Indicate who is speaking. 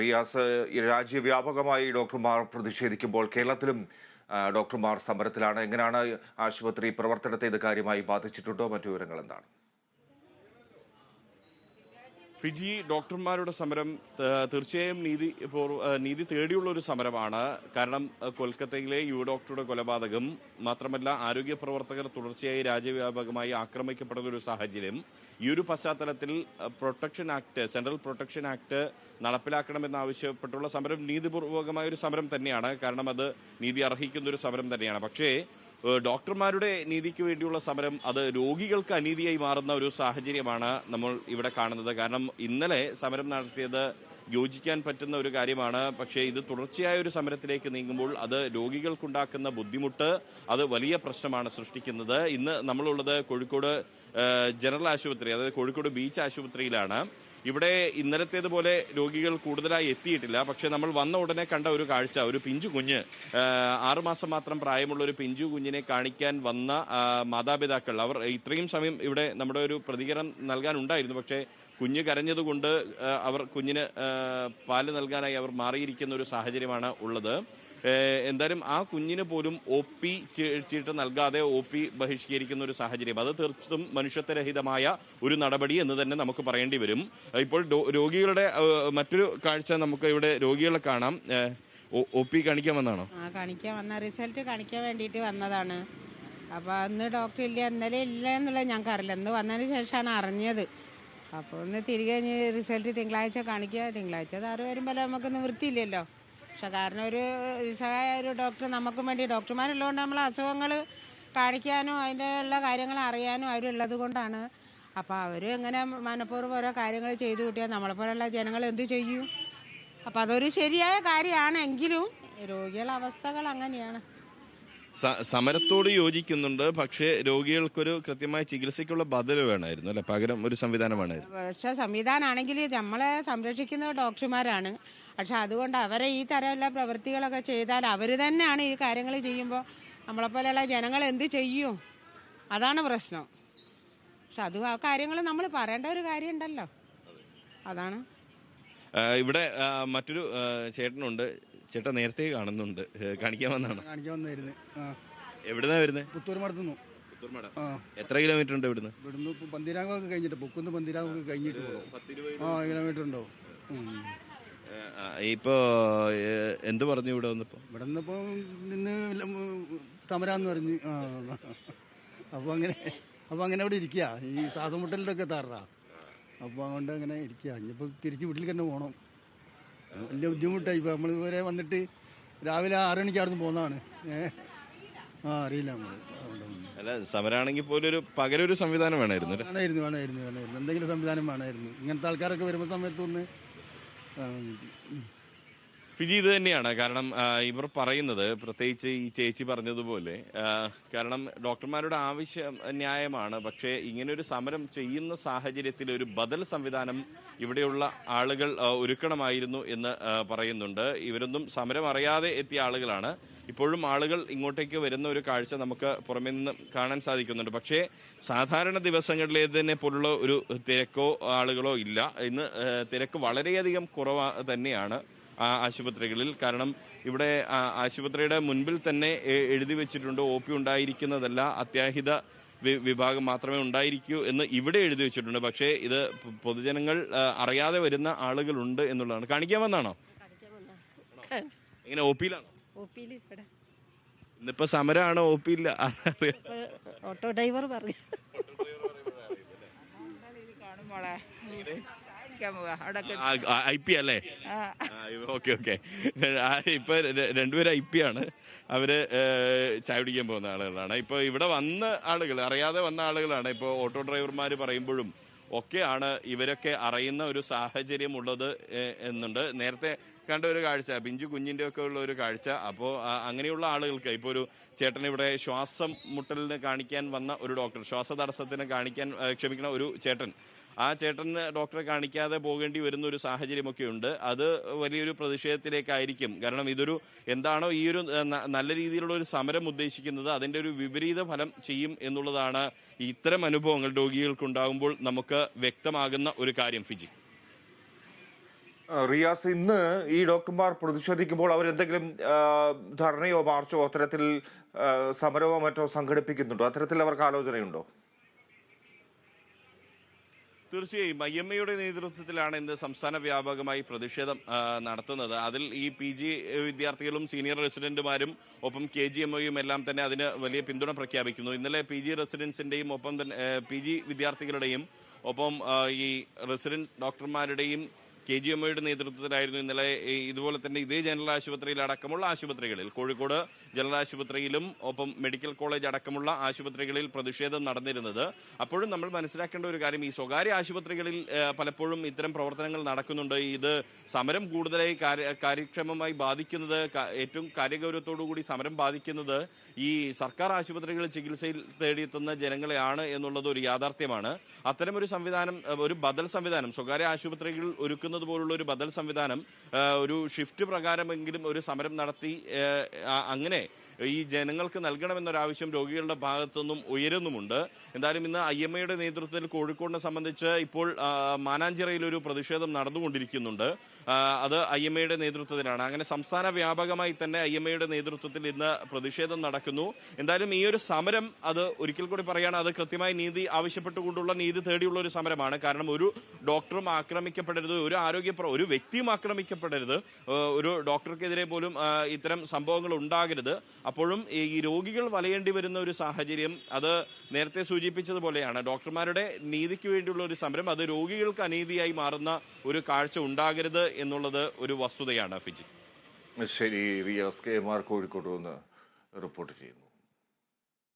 Speaker 1: റിയാസ് രാജ്യവ്യാപകമായി ഡോക്ടർമാർ പ്രതിഷേധിക്കുമ്പോൾ കേരളത്തിലും ഡോക്ടർമാർ സമരത്തിലാണ്. എങ്ങനെയാണ് ആശുപത്രി പ്രവർത്തനത്തെ ഇത് കാര്യമായി ബാധിച്ചിട്ടുണ്ടോ? മറ്റു വിവരങ്ങൾ എന്താണ്?
Speaker 2: ഫിജി ഡോക്ടർമാരുടെ സമരം തീർച്ചയായും നീതി നീതി തേടിയുള്ള ഒരു സമരമാണ്. കാരണം കൊൽക്കത്തയിലെ യു ഡോക്ടറുടെ കൊലപാതകം മാത്രമല്ല ആരോഗ്യ പ്രവർത്തകർ തുടർച്ചയായി രാജ്യവ്യാപകമായി ആക്രമിക്കപ്പെടുന്ന ഒരു സാഹചര്യം. ഈ ഒരു പശ്ചാത്തലത്തിൽ protection act central protection act നടപ്പിലാക്കണമെന്നാവശ്യപ്പെട്ടുള്ള സമരം നീതിപൂർവകമായ ഒരു സമരം തന്നെയാണ്. കാരണം അത് നീതി അർഹിക്കുന്ന ഒരു സമരം തന്നെയാണ്. പക്ഷേ ഡോക്ടർമാരുടെ നീതിക്ക് വേണ്ടിയുള്ള സമരം അത് രോഗികൾക്ക് അനീതിയായി മാറുന്ന ഒരു സാഹചര്യമാണ് നമ്മൾ ഇവിടെ കാണുന്നത്. കാരണം ഇന്നലെ സമരം നടത്തിയത് യോജിക്കാൻ പറ്റുന്ന ഒരു കാര്യമാണ്. പക്ഷേ ഇത് തുടർച്ചയായ ഒരു സമരത്തിലേക്ക് നീങ്ങുമ്പോൾ അത് രോഗികൾക്കുണ്ടാക്കുന്ന ബുദ്ധിമുട്ട് അത് വലിയ പ്രശ്നമാണ് സൃഷ്ടിക്കുന്നത്. ഇന്ന് നമ്മളുള്ളത് കോഴിക്കോട് ജനറൽ ആശുപത്രി അതായത് കോഴിക്കോട് ബീച്ച് ആശുപത്രിയിലാണ്. ഇവിടെ ഇന്നലത്തേതുപോലെ രോഗികൾ കൂടുതലായി എത്തിയിട്ടില്ല. പക്ഷെ നമ്മൾ വന്ന ഉടനെ കണ്ട ഒരു കാഴ്ച ഒരു പിഞ്ചു കുഞ്ഞ് ആറുമാസം മാത്രം പ്രായമുള്ള ഒരു പിഞ്ചു കുഞ്ഞിനെ കാണിക്കാൻ വന്ന മാതാപിതാക്കൾ. അവർ ഇത്രയും സമയം ഇവിടെ നമ്മുടെ ഒരു പ്രതികരണം നൽകാനുണ്ടായിരുന്നു. പക്ഷേ കുഞ്ഞ് കരഞ്ഞതുകൊണ്ട് അവർ കുഞ്ഞിന് പാൽ നൽകാനായി അവർ മാറിയിരിക്കുന്ന ഒരു സാഹചര്യമാണ് ഉള്ളത്. എന്തായാലും ആ കുഞ്ഞിന് പോലും ഒ പി ചീട്ട് നൽകാതെ ഒ പി ബഹിഷ്കരിക്കുന്ന ഒരു സാഹചര്യം. അത് തീർച്ചയായും മനുഷ്യത്വരഹിതമായ ഒരു നടപടി എന്ന് തന്നെ നമുക്ക് പറയേണ്ടി വരും. ഇപ്പോൾ രോഗികളുടെ മറ്റൊരു കാഴ്ച നമുക്ക് ഇവിടെ രോഗികളെ കാണാം. ഒ പി കാണിക്കാൻ വന്നാണോ?
Speaker 3: കാണിക്കാൻ വന്ന റിസൾട്ട് കാണിക്കാൻ വേണ്ടിയിട്ട് വന്നതാണ്. അപ്പോൾ അന്ന് ഡോക്ടർ ഇല്ല ഇന്നലെ ഇല്ല എന്നുള്ളത് ഞങ്ങൾക്ക് അറിയില്ല ഇന്ന് വന്നതിന് ശേഷമാണ് അറിഞ്ഞത്. അപ്പോൾ ഒന്ന് തിരികെ റിസൾട്ട് തിങ്കളാഴ്ച കാണിക്കുക. തിങ്കളാഴ്ച അത് വരുമ്പോൾ നമുക്ക് നിവൃത്തിയില്ലല്ലോ പക്ഷെ കാരണം ഒരു നിസ്സഹായ ഒരു ഡോക്ടർ നമുക്കും വേണ്ടി ഡോക്ടർമാരുള്ളതുകൊണ്ട് നമ്മൾ അസുഖങ്ങൾ കാണിക്കാനും അതിന്റെ ഉള്ള കാര്യങ്ങൾ അറിയാനും അവരുള്ളത് കൊണ്ടാണ്. അപ്പോൾ അവർ എങ്ങനെ മനഃപൂർവം ഓരോ കാര്യങ്ങൾ ചെയ്തു കൂട്ടിയാൽ നമ്മളെപ്പോലുള്ള ജനങ്ങൾ എന്ത് ചെയ്യും? അപ്പോൾ അതൊരു ശരിയായ കാര്യമാണെങ്കിലും രോഗികളുടെ അവസ്ഥകൾ അങ്ങനെയാണ്.
Speaker 2: സമരത്തോട് യോജിക്കുന്നുണ്ട്. പക്ഷേ രോഗികൾക്കൊരു കൃത്യമായ ചികിത്സയ്ക്കുള്ള ബദൽ വേണമായിരുന്നു അല്ലെ? പകരം ഒരു സംവിധാനം വേണമായിരുന്നു.
Speaker 3: പക്ഷെ സംവിധാനമാണെങ്കിൽ നമ്മളെ സംരക്ഷിക്കുന്നത് ഡോക്ടർമാരാണ്. പക്ഷെ അതുകൊണ്ട് അവരെ ഈ തരമുള്ള പ്രവൃത്തികളൊക്കെ ചെയ്താൽ അവർ തന്നെയാണ് ഈ കാര്യങ്ങൾ ചെയ്യുമ്പോൾ നമ്മളെപ്പോലെയുള്ള ജനങ്ങൾ എന്ത് ചെയ്യും? അതാണ് പ്രശ്നം. പക്ഷെ അത് ആ കാര്യങ്ങൾ നമ്മൾ പറയേണ്ട ഒരു കാര്യമുണ്ടല്ലോ. അതാണ്.
Speaker 2: ഇവിടെ മറ്റൊരു ചേട്ടനുണ്ട്. ചേട്ടൻ നേരത്തെ കാണുന്നുണ്ട്. കാണിക്കാൻ വന്നാണ്
Speaker 4: കാണിക്കാൻ വന്നായിരുന്നു
Speaker 2: എവിടുന്നാ വരുന്നത്
Speaker 4: പുത്തൂർ മടത്തുന്നു ആ.
Speaker 2: എത്ര കിലോമീറ്റർ ഉണ്ട് ഇവിടുന്ന്?
Speaker 4: ഇവിടുന്ന് ഇപ്പം പന്തിരാങ്ങൊക്കെ കഴിഞ്ഞിട്ട് പൊക്കുന്ന് പന്തിരാങ്ങൊക്കെ കഴിഞ്ഞിട്ട് ആ കിലോമീറ്റർ
Speaker 2: ഉണ്ടോ? ഇപ്പോ എന്ത് പറഞ്ഞു ഇവിടെ വന്നപ്പോ?
Speaker 4: ഇവിടെ നിന്നിപ്പോ നിന്ന് തമരാന്ന് പറഞ്ഞു. അപ്പൊ അങ്ങനെ അപ്പൊ അങ്ങനെ അവിടെ ഇരിക്കുക ഈ ശ്വാസം മുട്ടലിലൊക്കെ താറാ അപ്പൊ അതുകൊണ്ട് അങ്ങനെ ഇരിക്കുക ഇനിയിപ്പോ തിരിച്ച് വീട്ടിൽ തന്നെ പോകണം വലിയ ബുദ്ധിമുട്ടായി. ഇപ്പോൾ നമ്മൾ ഇവരെ വന്നിട്ട് രാവിലെ ആറുമണിക്ക് അവിടെ നിന്ന് പോകുന്നതാണ് ഏഹ് ആ അറിയില്ല നമ്മൾ
Speaker 2: അല്ല സമരാണെങ്കിൽ പോലും പകരൊരു സംവിധാനം വേണമായിരുന്നു അല്ലേ?
Speaker 4: വേണമായിരുന്നു വേണമായിരുന്നു വേണമായിരുന്നു. എന്തെങ്കിലും സംവിധാനം വേണമായിരുന്നു. ഇങ്ങനത്തെ ആൾക്കാരൊക്കെ വരുമ്പോൾ സമയത്തൊന്ന് ആ, ഉം.
Speaker 2: ഫിജി ഇത് തന്നെയാണ്. കാരണം ഇവർ പറയുന്നത് പ്രത്യേകിച്ച് ഈ ചേച്ചി പറഞ്ഞതുപോലെ കാരണം ഡോക്ടർമാരുടെ ആവശ്യം ന്യായമാണ് പക്ഷേ ഇങ്ങനെ ഒരു സമരം ചെയ്യുന്ന സാഹചര്യത്തിൽ ഒരു ബദൽ സംവിധാനം ഇവിടെയുള്ള ആളുകൾ ഒരുക്കണമായിരുന്നു എന്ന് പറയുന്നുണ്ട്. ഇവരൊന്നും സമരം അറിയാതെ എത്തിയ ആളുകളാണ്. ഇപ്പോഴും ആളുകൾ ഇങ്ങോട്ടേക്ക് വരുന്ന ഒരു കാഴ്ച നമുക്ക് പുറമെ നിന്ന് കാണാൻ സാധിക്കുന്നുണ്ട്. പക്ഷേ സാധാരണ ദിവസങ്ങളിലെ തന്നെ പോലുള്ള ഒരു തിരക്കോ ആളുകളോ ഇല്ല. ഇന്ന് തിരക്ക് വളരെയധികം കുറവ് തന്നെയാണ്. ആശുപത്രികളിൽ. കാരണം ഇവിടെ ആശുപത്രിയുടെ മുൻപിൽ തന്നെ എഴുതി വെച്ചിട്ടുണ്ട് ഒ പി ഉണ്ടായിരിക്കുന്നതല്ല അത്യാഹിത വിഭാഗം മാത്രമേ ഉണ്ടായിരിക്കൂ എന്ന് ഇവിടെ എഴുതി വെച്ചിട്ടുണ്ട്. പക്ഷേ ഇത് പൊതുജനങ്ങൾ അറിയാതെ വരുന്ന ആളുകളുണ്ട് എന്നുള്ളതാണ്. കാണിക്കാൻ വന്നാണോ ഇങ്ങനെ ഒ പിയിലാണോ? ഇന്നിപ്പോ സമരമാണോ ഒ പി ഇല്ല
Speaker 3: ഓട്ടോ ഡ്രൈവർ പറഞ്ഞു
Speaker 2: ഐ പി അല്ലേ? Okay okay. ഇപ്പൊ രണ്ടുപേരും ഐ പി ആണ്. അവർ ചായ കുടിക്കാൻ പോകുന്ന ആളുകളാണ്. ഇപ്പൊ ഇവിടെ വന്ന ആളുകൾ അറിയാതെ വന്ന ആളുകളാണ്. ഇപ്പൊ ഓട്ടോ ഡ്രൈവർമാർ പറയുമ്പോഴും ഒക്കെയാണ് ഇവരൊക്കെ അറിയുന്ന ഒരു സാഹചര്യം ഉള്ളത് എന്നുണ്ട്. നേരത്തെ കണ്ട ഒരു കാഴ്ച പിഞ്ചു കുഞ്ഞിന്റെ ഒക്കെ ഉള്ള ഒരു കാഴ്ച. അപ്പോൾ അങ്ങനെയുള്ള ആളുകൾക്ക് ഇപ്പോൾ ഒരു ചേട്ടൻ ഇവിടെ ശ്വാസം മുട്ടലിന് കാണിക്കാൻ വന്ന ഒരു ഡോക്ടർ ശ്വാസതടസ്സത്തിന് കാണിക്കാൻ ക്ഷമിക്കുന്ന ക്ഷമിക്കണം ഒരു ചേട്ടൻ ആ ചേട്ടന് ഡോക്ടറെ കാണിക്കാതെ പോകേണ്ടി വരുന്ന ഒരു സാഹചര്യമൊക്കെ ഉണ്ട്. അത് വലിയൊരു പ്രതിഷേധത്തിലേക്കായിരിക്കും. കാരണം ഇതൊരു എന്താണോ ഈ ഒരു നല്ല രീതിയിലുള്ള ഒരു സമരം ഉദ്ദേശിക്കുന്നത് അതിന്റെ ഒരു വിപരീത ഫലം ചെയ്യും എന്നുള്ളതാണ് ഇത്തരം അനുഭവങ്ങൾ രോഗികൾക്കുണ്ടാകുമ്പോൾ നമുക്ക് വ്യക്തമാകുന്ന ഒരു കാര്യം ഫിജി.
Speaker 1: റിയാസ് ഇന്ന് ഈ ഡോക്ടർമാർ പ്രതിഷേധിക്കുമ്പോൾ അവരെന്തെങ്കിലും ധർണയോ മാർച്ചോ അത്തരത്തിൽ സമരമോ മറ്റോ സംഘടിപ്പിക്കുന്നുണ്ടോ? അത്തരത്തിൽ അവർക്ക് ആലോചനയുണ്ടോ?
Speaker 2: തീർച്ചയായും ഐ എം എയുടെ നേതൃത്വത്തിലാണ് ഇന്ന് സംസ്ഥാന വ്യാപകമായി പ്രതിഷേധം നടത്തുന്നത്. അതിൽ ഈ പി ജി വിദ്യാർത്ഥികളും സീനിയർ റെസിഡന്റുമാരും ഒപ്പം കെ ജി എം ഒയും എല്ലാം തന്നെ അതിന് വലിയ പിന്തുണ പ്രഖ്യാപിക്കുന്നു. ഇന്നലെ പി ജി റെസിഡൻസിന്റെയും ഒപ്പം തന്നെ പി ജി വിദ്യാർത്ഥികളുടെയും ഒപ്പം ഈ റെസിഡന്റ് ഡോക്ടർമാരുടെയും കെ ജി എം ഒയുടെ നേതൃത്വത്തിലായിരുന്നു ഇന്നലെ ഇതുപോലെ തന്നെ ഇതേ ജനറൽ ആശുപത്രിയിൽ അടക്കമുള്ള ആശുപത്രികളിൽ. കോഴിക്കോട് ജനറൽ ആശുപത്രിയിലും ഒപ്പം മെഡിക്കൽ കോളേജ് അടക്കമുള്ള ആശുപത്രികളിൽ പ്രതിഷേധം നടന്നിരുന്നത്. അപ്പോഴും നമ്മൾ മനസ്സിലാക്കേണ്ട ഒരു കാര്യം ഈ സ്വകാര്യ ആശുപത്രികളിൽ പലപ്പോഴും ഇത്തരം പ്രവർത്തനങ്ങൾ നടക്കുന്നുണ്ട്. ഇത് സമരം കൂടുതലായി കാര്യ- കാര്യക്ഷമമായി ബാധിക്കുന്നത് ഏറ്റവും കാര്യഗൗരവത്തോടു കൂടി സമരം ബാധിക്കുന്നത് ഈ സർക്കാർ ആശുപത്രികളിൽ ചികിത്സയിൽ തേടിയെത്തുന്ന ജനങ്ങളെയാണ് എന്നുള്ളത് ഒരു യാഥാർത്ഥ്യമാണ്. അത്തരം ഒരു സംവിധാനം ഒരു ബദൽ സംവിധാനം സ്വകാര്യ ആശുപത്രികളിൽ ആശുപത്രികൾ ഒരുക്കുന്നത് പോലുള്ള ഒരു ബദൽ സംവിധാനം ഒരു ഷിഫ്റ്റ് പ്രകാരമെങ്കിലും ഒരു സമരം നടത്തി അങ്ങനെ ഈ ജനങ്ങൾക്ക് നൽകണമെന്നൊരാവശ്യം രോഗികളുടെ ഭാഗത്തുനിന്നും ഉയരുന്നുമുണ്ട്. എന്തായാലും ഇന്ന് ഐ എം എയുടെ നേതൃത്വത്തിൽ കോഴിക്കോടിനെ സംബന്ധിച്ച് ഇപ്പോൾ മാനാഞ്ചിറയിൽ ഒരു പ്രതിഷേധം നടന്നുകൊണ്ടിരിക്കുന്നുണ്ട്. അത് ഐ എം എയുടെ നേതൃത്വത്തിലാണ്. അങ്ങനെ സംസ്ഥാന വ്യാപകമായി തന്നെ ഐ എം എയുടെ നേതൃത്വത്തിൽ ഇന്ന് പ്രതിഷേധം നടക്കുന്നു. എന്തായാലും ഈ ഒരു സമരം അത് ഒരിക്കൽ കൂടി പറയാണ് അത് കൃത്യമായി നീതി ആവശ്യപ്പെട്ടുകൊണ്ടുള്ള നീതി തേടിയുള്ള ഒരു സമരമാണ്. കാരണം ഒരു ഡോക്ടറും ആക്രമിക്കപ്പെടരുത് ഒരു ആരോഗ്യ ഒരു വ്യക്തിയും ആക്രമിക്കപ്പെടരുത്. ഒരു ഡോക്ടർക്കെതിരെ പോലും ഇത്തരം സംഭവങ്ങൾ ഉണ്ടാകരുത്. അപ്പോഴും ഈ രോഗികൾ വലയേണ്ടി വരുന്ന ഒരു സാഹചര്യം അത് നേരത്തെ സൂചിപ്പിച്ചതുപോലെയാണ്. ഡോക്ടർമാരുടെ നീതിക്ക് വേണ്ടിയുള്ള ഒരു സമരം അത് രോഗികൾക്ക് അനീതിയായി മാറുന്ന ഒരു കാഴ്ച ഉണ്ടാകരുത് എന്നുള്ളത് ഒരു വസ്തുതയാണ് ഫിജി.
Speaker 1: ശരി റിയാസ് കെ. മാർ കോഴിക്കോട് റിപ്പോർട്ട് ചെയ്യുന്നു.